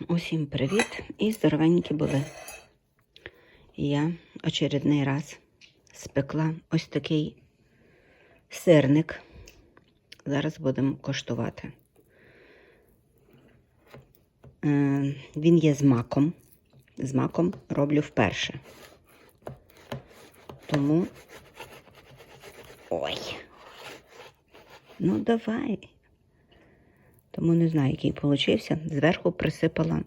Усім привіт і здоровенькі були. Я очередний раз спекла ось такий сирник. Зараз будемо коштувати. Е, Він є з маком. З маком роблю вперше. Тому. Ой. Ну, давай. Тому не знаю, який получився. Зверху присипала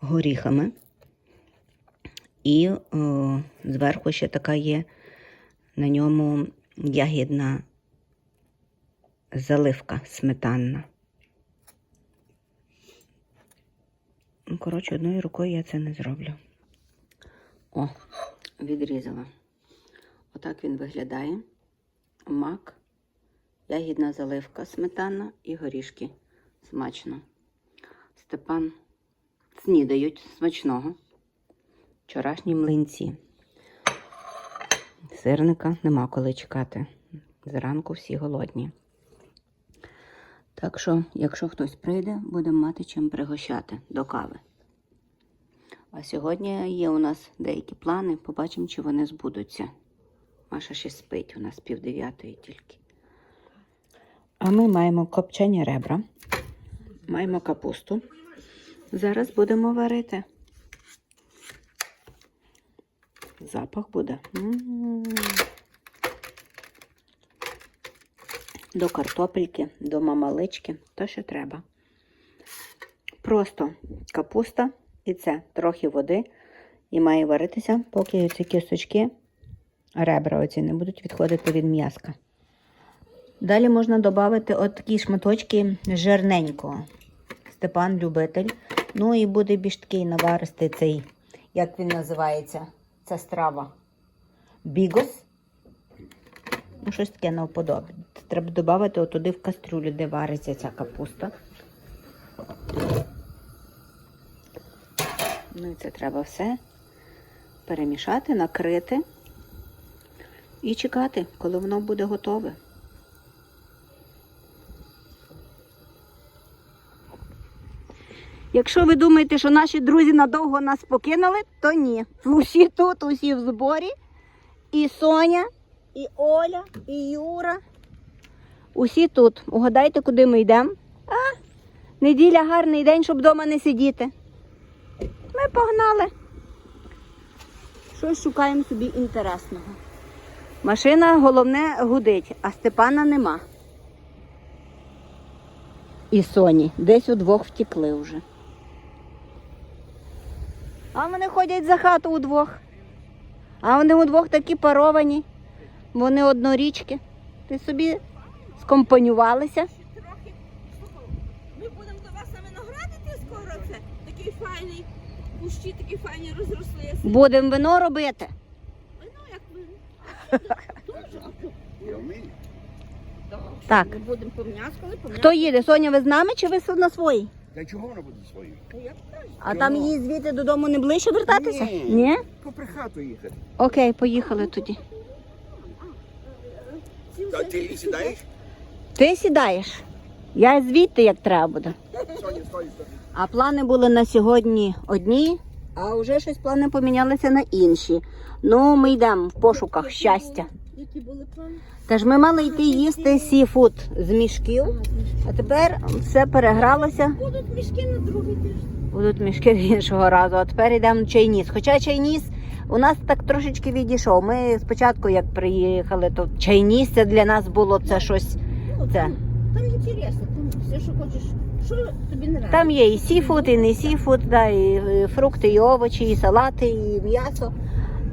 горіхами. І о, зверху ще така є на ньому ягідна заливка сметанна. Ну, коротше, одною рукою я це не зроблю. О, відрізала. Отак він виглядає. Мак ягідна заливка, сметана і горішки. Смачно. Степан снідають смачного. Вчорашні млинці. Сирника нема коли чекати. Зранку всі голодні. Так що, якщо хтось прийде, будемо мати чим пригощати до кави. А сьогодні є у нас деякі плани. Побачимо, чи вони збудуться. Маша ще спить, у нас пів дев'ятої тільки. А ми маємо копчені ребра, маємо капусту. Зараз будемо варити. Запах буде. До картопельки, до мамалички, то що треба. Просто капуста і це трохи води. І має варитися, поки ці кісточки, ребра оці не будуть відходити від м'язка. Далі можна додати от такі шматочки жирненького. Степан любитель. Ну і буде більш такий наваристий цей, як він називається, ця страва. Бігос. Ну, щось таке навподобне. Треба додати туди в кастрюлю, де вариться ця капуста. Ну і це треба все перемішати, накрити і чекати, коли воно буде готове. Якщо ви думаєте, що наші друзі надовго нас покинули, то ні. Усі тут, усі в зборі. І Соня, і Оля, і Юра. Усі тут. Угадайте, куди ми йдемо. А, неділя гарний день, щоб вдома не сидіти. Ми погнали. Щось шукаємо собі інтересного. Машина головне гудить, а Степана нема. І Соні. Десь удвох втекли вже. А вони ходять за хату удвох. А вони удвох такі паровані. Вони однорічки. Ти собі скомпонювалися. ми будемо до вас на виноград скоро це. Такий файний, кущі такі файні розрослися. Будемо вино робити. Ну, як ви. Дуже. Так. Ми будемо. Хто їде? Соня, ви з нами чи ви на своїй? Та чого вона буде своєю? А там їй звідти додому не ближче вертатися? Ні. Ні? Попри хату їхати. Окей, поїхали тоді. Та ти сідаєш? Ти сідаєш. Я звідти як треба буде. Соня, стой, стой. А плани були на сьогодні одні, а вже щось плани помінялися на інші. Ну, ми йдемо в пошуках щастя. Які були плани? Та ж ми мали йти їсти сіфуд з мішків, а тепер все перегралося. Будуть мішки на другий тиждень. Будуть мішки іншого разу, а тепер йдемо чайніс. Хоча чайніс у нас так трошечки відійшов. Ми спочатку, як приїхали, то чайніс це для нас було це щось. Ну, Це. Там, інтересно, там все, що хочеш. Що тобі не нравиться? Там є і сіфуд, і не сіфуд, да, і е, фрукти, і овочі, і салати, і м'ясо.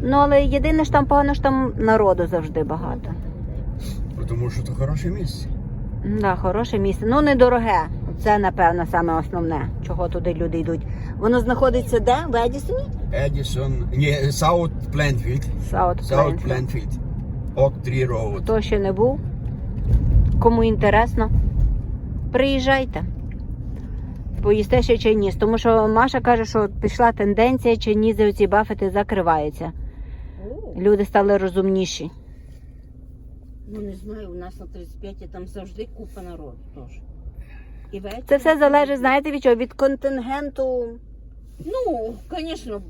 Ну, але єдине ж там погано, що там народу завжди багато. Тому що це хороше місце. Да, хороше місце. Ну, недороге. Це, напевно, саме основне, чого туди люди йдуть. Воно знаходиться де? В Едісоні? Едісон, ні, Саут Пленфілд. Саут. Пленфілд. Ок 3 Роуд. Хто ще не був, кому інтересно, приїжджайте. Поїсте ще чайніс. Тому що Маша каже, що пішла тенденція, чайнізи оці бафети закриваються. Люди стали розумніші. Ну не знаю, у нас на 35 там завжди купа народу теж. І вечір. Це все залежить, знаєте, від чого? Від контингенту. Ну, звісно,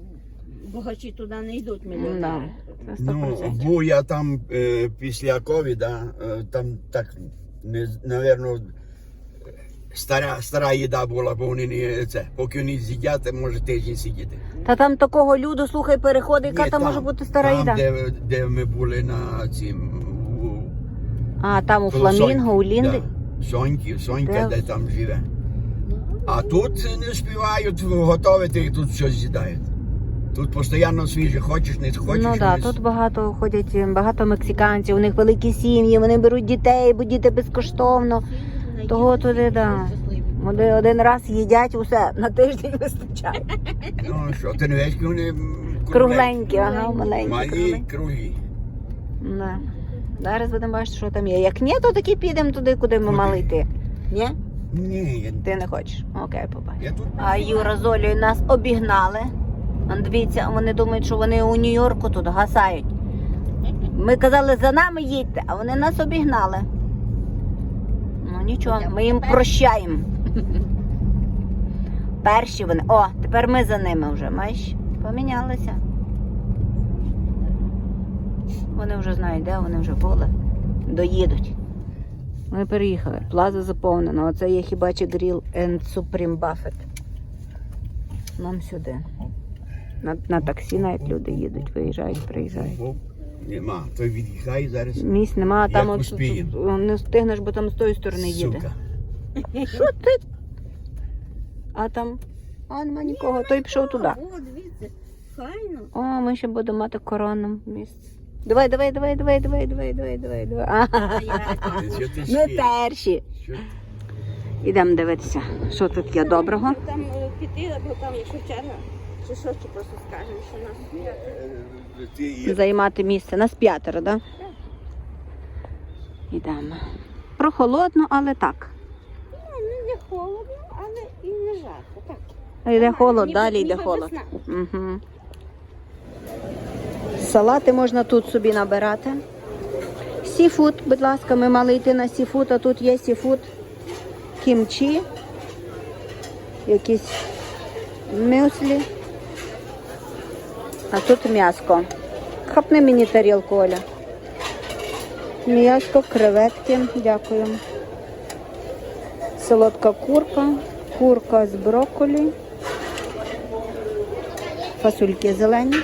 богачі туди не йдуть Да, мільйонери. це Ну, 100%. я там е, після ковіда, е, там так, не, напевно, стара, стара їда була, бо вони не це. Поки вони з'їдять, може тиждень сидіти. Та там такого люду, слухай, переходи, яка Ні, там може бути стара там, їда. Де, де ми були на цім А, там у коло Фламінго, у Лінди. Да. Соньки, Сонька, Де? там живе. А тут не співають готувати, і тут все з'їдають. Тут постійно свіже, хочеш, не хочеш. Ну так, да, тут багато ходять ем, багато мексиканців, у них великі сім'ї, вони беруть дітей, бо діти безкоштовно. Того туди, да. Вони один раз їдять усе, на тиждень вистачає. Ну що, тернецькі вони Кругленькі, ага, маленькі. Малі круги. Да. Зараз будемо бачити, що там є. Як ні, то таки підемо туди, куди ми Куди? мали йти. Ні? Ні, я, Ти не хочеш? Окей, побачиш. я тут. А Юра з Олею нас обігнали. Он, Дивіться, вони думають, що вони у Нью-Йорку тут гасають. Ми казали, за нами їдьте, а вони нас обігнали. Ну нічого, ми їм прощаємо. Перші вони. О, тепер ми за ними вже, маєш? Помінялися. Вони вже знають, де вони вже були. Доїдуть. Ми переїхали. Плаза заповнена. Оце є хіба чи Grill and Supreme Buffet. Нам сюди. На, на таксі навіть люди їдуть, виїжджають, приїжджають. Нема, той від'їхає зараз. Місць нема, а там от- не встигнеш, бо там з тої сторони їде. Що ти? А там? А нема нікого, той пішов туди. О, дивіться, файно. О, ми ще будемо мати корону місце. Давай, давай, давай, давай, давай, давай, давай, давай, давай. Ага. Ми перші. Ідемо дивитися, що тут є доброго. Там е, піти, бо там, якщо черга, чи що, чи просто скажемо, що нас Е, Ти є. Займати місце. Нас п'ятеро, так? Да? Ідемо. Прохолодно, але так. Ну, не холодно, але і не жарко. Так. Йде холод, далі йде холод. Угу. Салати можна тут собі набирати. Сіфуд, будь ласка, ми мали йти на сіфуд, а тут є сіфуд, кімчі, якісь мюслі. А тут м'яско. Хапни мені тарілку, Оля. М'яско, креветки, дякую. Солодка курка, курка з брокколі, фасульки зелені,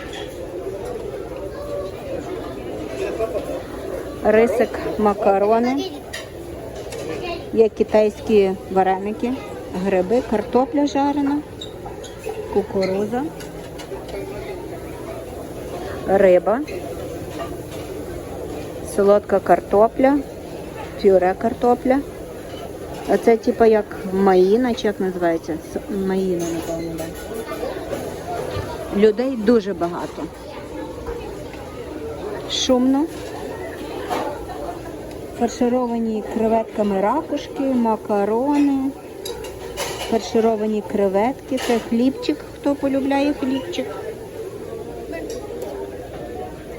рисик, макарони, є китайські вареники, гриби, картопля жарена, кукуруза, риба, солодка картопля, пюре картопля. А це типа як маїна, чи як називається? Маїна, напевно, так. Людей дуже багато. Шумно. Фаршировані креветками ракушки, макарони, фаршировані креветки, це хлібчик, хто полюбляє хлібчик.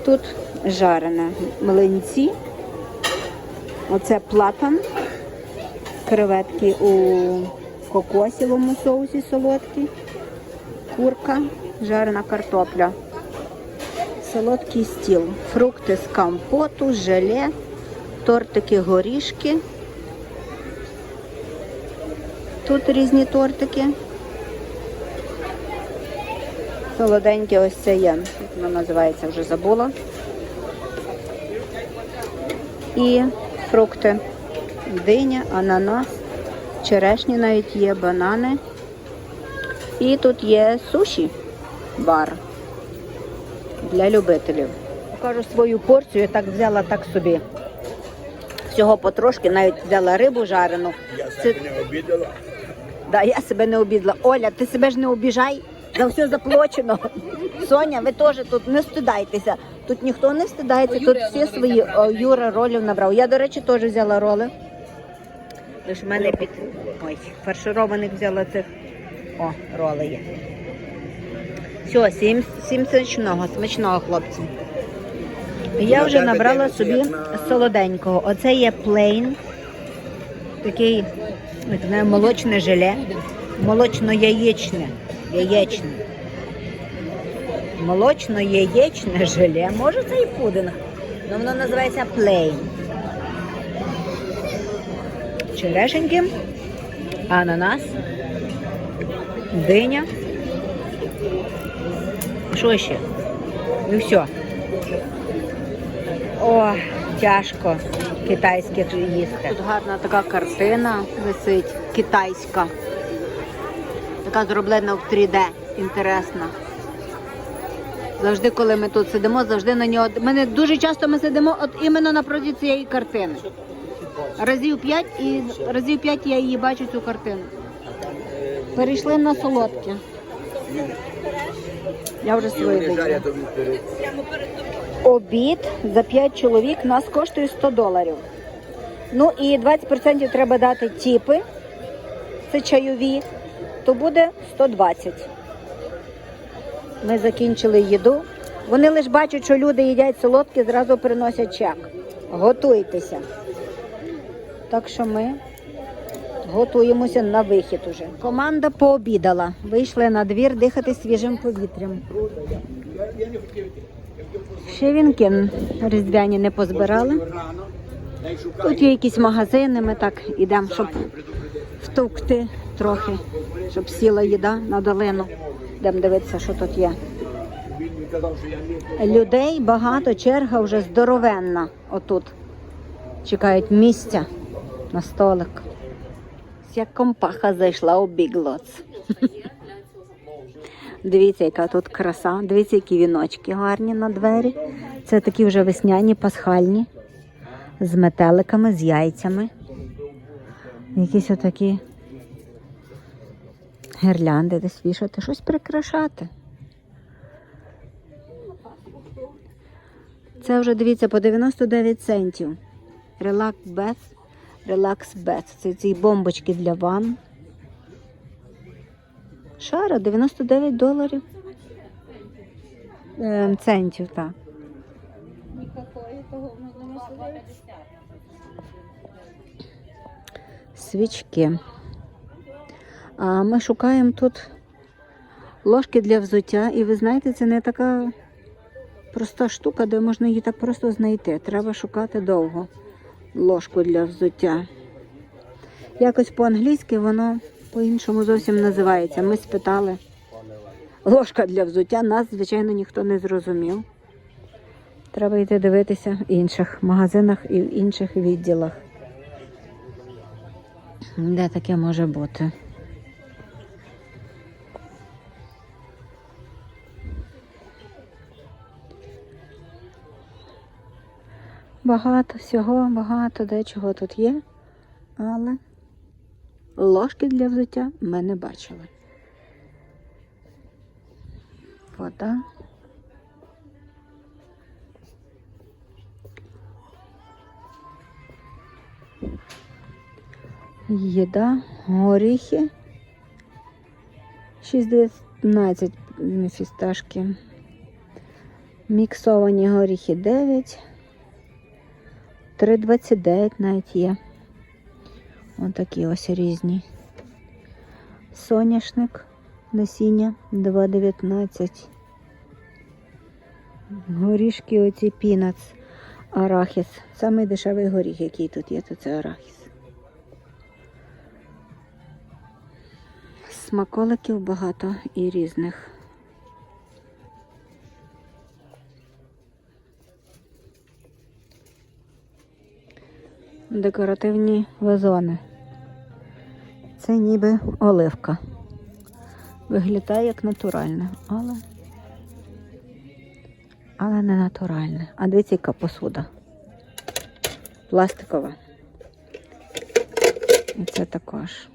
Тут жарене. Млинці. Оце платан. Креветки у кокосовому соусі солодкі, курка, жарена картопля, солодкий стіл, фрукти з компоту, желе, тортики горішки. Тут різні тортики. Солоденьке ось це є. Воно називається, вже забула. І фрукти диня, ананас, черешні навіть є, банани. І тут є суші бар для любителів. Покажу свою порцію, я так взяла так собі. Всього потрошки, навіть взяла рибу жарену. Я Це- себе не обідала. Да, я себе не обідла. Оля, ти себе ж не обіжай, за все заплачено. Соня, ви теж тут не стидайтеся. Тут ніхто не стидається, тут всі свої О, Юра ролів набрав. Я, до речі, теж взяла роли. Лиш в мене під ой, фаршированих взяла цих. О, роли є. Все, сім, сім смачного, смачного, хлопці. Я вже набрала собі солоденького. Оце є плейн. Такий Не знаю, молочне желе, молочно-яєчне. Яєчне. Молочно-яєчне желе. Може це і пудинг. але воно називається плейн. Черешеньки, ананас, диня. Що ще? І все. О, тяжко китайських їсти. Тут гарна така картина висить, китайська. Така зроблена в 3D, інтересна. Завжди, коли ми тут сидимо, завжди на нього. Ми не дуже часто ми сидимо от іменно напроти цієї картини. Разів п'ять і разів п'ять я її бачу цю картину. Перейшли на солодке. Я вже свої Обід за 5 чоловік нас коштує 100 доларів. Ну і 20% треба дати тіпи, це чайові, то буде 120. Ми закінчили їду. Вони лише бачать, що люди їдять солодкі, зразу приносять чек. Готуйтеся. Так що ми готуємося на вихід уже. Команда пообідала. Вийшли на двір дихати свіжим повітрям. Ще вінки різдвяні не позбирали. Тут є якісь магазини, ми так ідемо, щоб втовкти трохи, щоб сіла їда на долину. Йдемо дивитися, що тут є. Людей багато, черга вже здоровенна отут. Чекають місця на столик. Як компаха зайшла у Біглоц. Дивіться, яка тут краса. Дивіться, які віночки гарні на двері. Це такі вже весняні, пасхальні, з метеликами, з яйцями. Якісь отакі гірлянди десь вішати, щось прикрашати. Це вже дивіться по 99 центів. Релакс Бет. Релакс Бет. Це ці бомбочки для ванн. Шара 99 доларів. Е, центів, так. Свічки. А ми шукаємо тут ложки для взуття, і ви знаєте, це не така проста штука, де можна її так просто знайти. Треба шукати довго ложку для взуття. Якось по-англійськи воно по-іншому зовсім називається. Ми спитали. Ложка для взуття, нас, звичайно, ніхто не зрозумів. Треба йти дивитися в інших магазинах і в інших відділах. Де таке може бути? Багато всього, багато дечого тут є, але ложки для взуття ми не бачили. Вода. Їда, горіхи. 6,19 фісташки. Міксовані горіхи 9. 3,29 навіть є. Ось такі ось різні. Соняшник насіння 2,19. Горішки оці пінац, арахіс. Самий дешевий горіх, який тут є, то це арахіс. Смаколиків багато і різних. Декоративні вазони. Це ніби оливка. Виглядає як натуральне, але але не натуральне. А дивіться, яка посуда. Пластикова. І це також.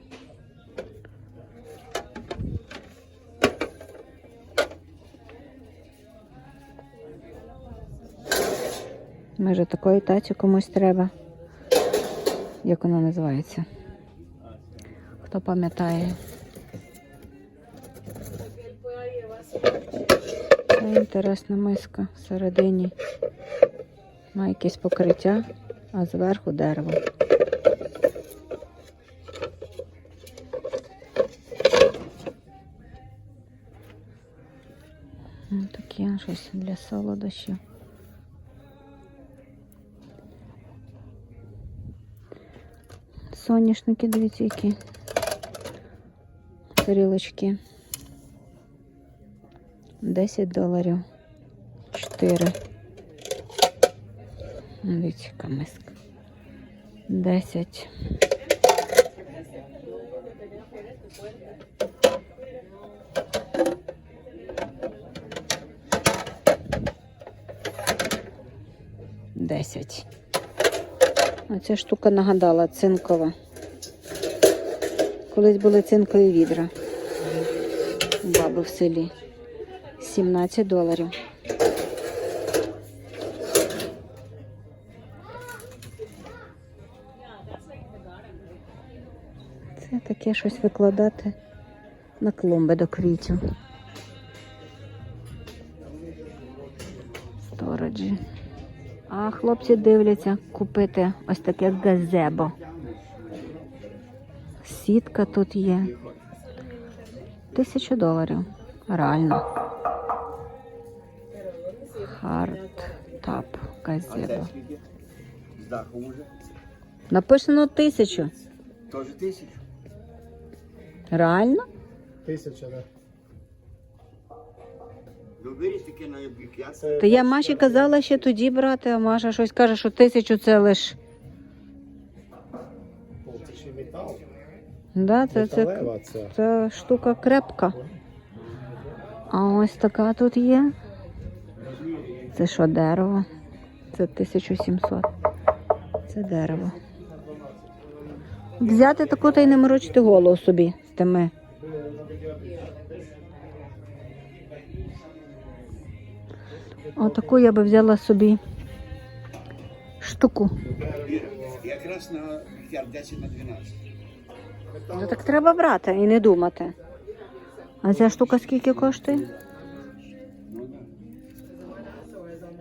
Може такої таці комусь треба. Як вона називається? хто пам'ятає. Це інтересна миска всередині. Має якесь покриття, а зверху дерево. Ну, таке щось для солодощів. Соняшники, дивіться, які Тарілочки. 10 доларів. 4. Дивіться, яка миска. 10. Десять. Оця штука нагадала цинкова. Колись були цинкові відра. У в селі. 17 доларів. Це таке щось викладати на клумби до квітів. Стороджі. А хлопці дивляться купити ось таке газебо. Сітка тут є. Тисячу доларів. Реально. Хард тап А це газебо. скільки? З даху вже? Написано тисячу. Теж тисячу. Реально? Тисяча, да. Ну То я Маші казала ще тоді брати, а Маша щось каже, що тисячу це лиш. Да, це, це, Металева ця. це штука крепка. А ось така тут є. Це що, дерево? Це 1700. Це дерево. Взяти таку та й не морочити голову собі з тими. Отаку я би взяла собі штуку. Якраз на як 10 на 12. Ну так треба брати і не думати. А ця штука скільки коштує?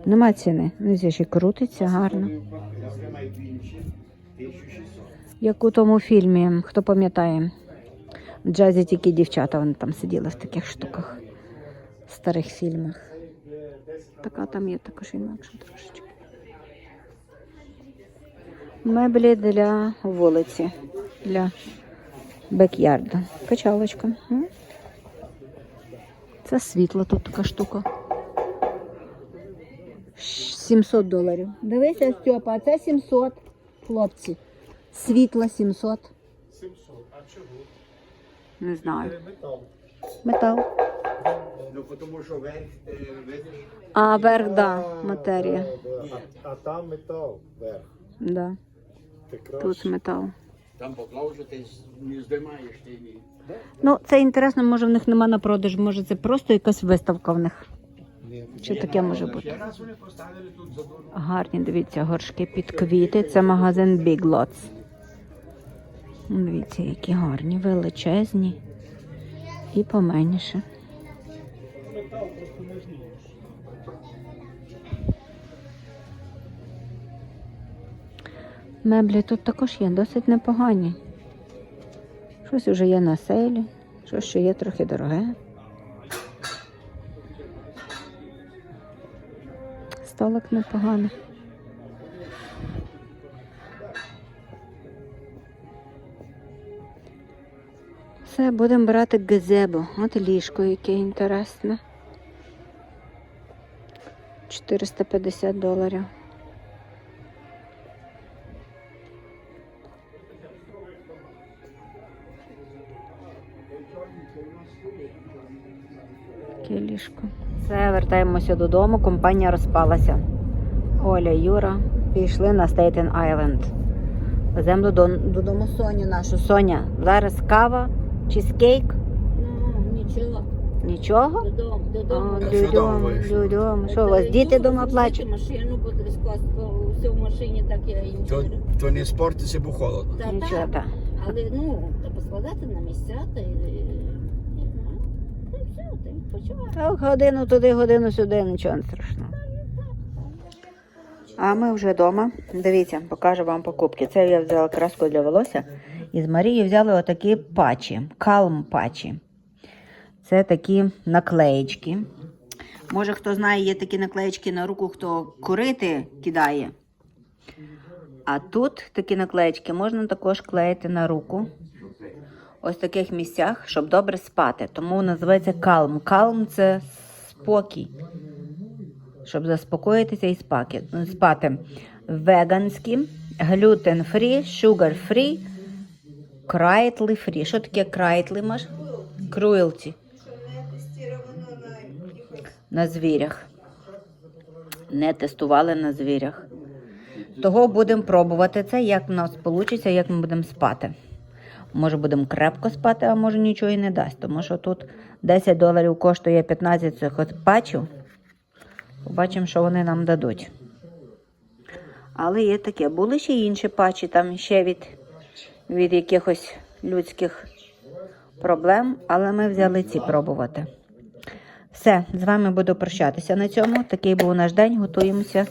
Нема ціни. Ну, ще крутиться гарно. Я маю інші. 1600. Як у тому фільмі, хто пам'ятає, в джазі тільки дівчата вони там сиділи в таких штуках, в старих фільмах. Така там є також інакше трошечки. Меблі для вулиці, для бекярда. Качалочка. Це світло тут така штука. 700 доларів. Дивися, Стьопа, а це 700, хлопці. Світло 700. 700. А чого? Не знаю. Метал. Метал. Ну, тому що верх, е, видиш, А верх, да, матерія. А, там метал вверх. Да. Тут метал. Там поклав, ти не здимаєш, ти ні. Ну, це інтересно, може в них нема на продаж, може це просто якась виставка в них. Чи таке може бути? Гарні, дивіться, горшки під квіти. Це магазин Big Lots. Дивіться, які гарні, величезні і поменше. Меблі тут також є, досить непогані. Щось вже є на селі, щось ще є трохи дороге. Столик непоганий. Все, будемо брати газебо. От ліжко, яке інтересне. 450 доларів. Таке ліжко. Все, вертаємося додому. Компанія розпалася. Оля, Юра пішли на Стейтен Айленд. Веземо додому, додому Соню нашу. Соня, зараз кава, чизкейк. Ну, нічого. Нічого? Додому, А, додому. Що Додому, додому. Що у вас діти вдома плачуть? Машину буде все в машині, так я їм То, то не спортися, бо холодно. Та, Нічого так. Але ну, треба складати на місця та й не знаю. Та й все, ти відпочивай. Та годину туди, годину сюди, нічого не страшного. А ми вже вдома. Дивіться, покажу вам покупки. Це я взяла краску для волосся. І з Марії взяли отакі патчі, калм патчі. Це такі наклеєчки. Може, хто знає, є такі наклеєчки на руку, хто курити кидає. А тут такі наклеєчки можна також клеїти на руку. Ось таких місцях, щоб добре спати. Тому називається калм. Калм це спокій. Щоб заспокоїтися і спати. Веганські, глютен фрі, шугар фрі, крайтлі фрі. Що таке крайтлі, Маш? Круелті. На звірях. Не тестували на звірях. Того будемо пробувати це, як в нас вийде, як ми будемо спати. Може, будемо крепко спати, а може нічого і не дасть. Тому що тут 10 доларів коштує 15 цих от патчів. Побачимо, що вони нам дадуть. Але є таке. Були ще інші патчі, там ще від, від якихось людських проблем, але ми взяли ці пробувати. Все, з вами буду прощатися на цьому. Такий був наш день. Готуємося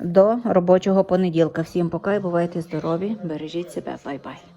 до робочого понеділка. Всім пока і бувайте здорові, бережіть себе, бай-бай.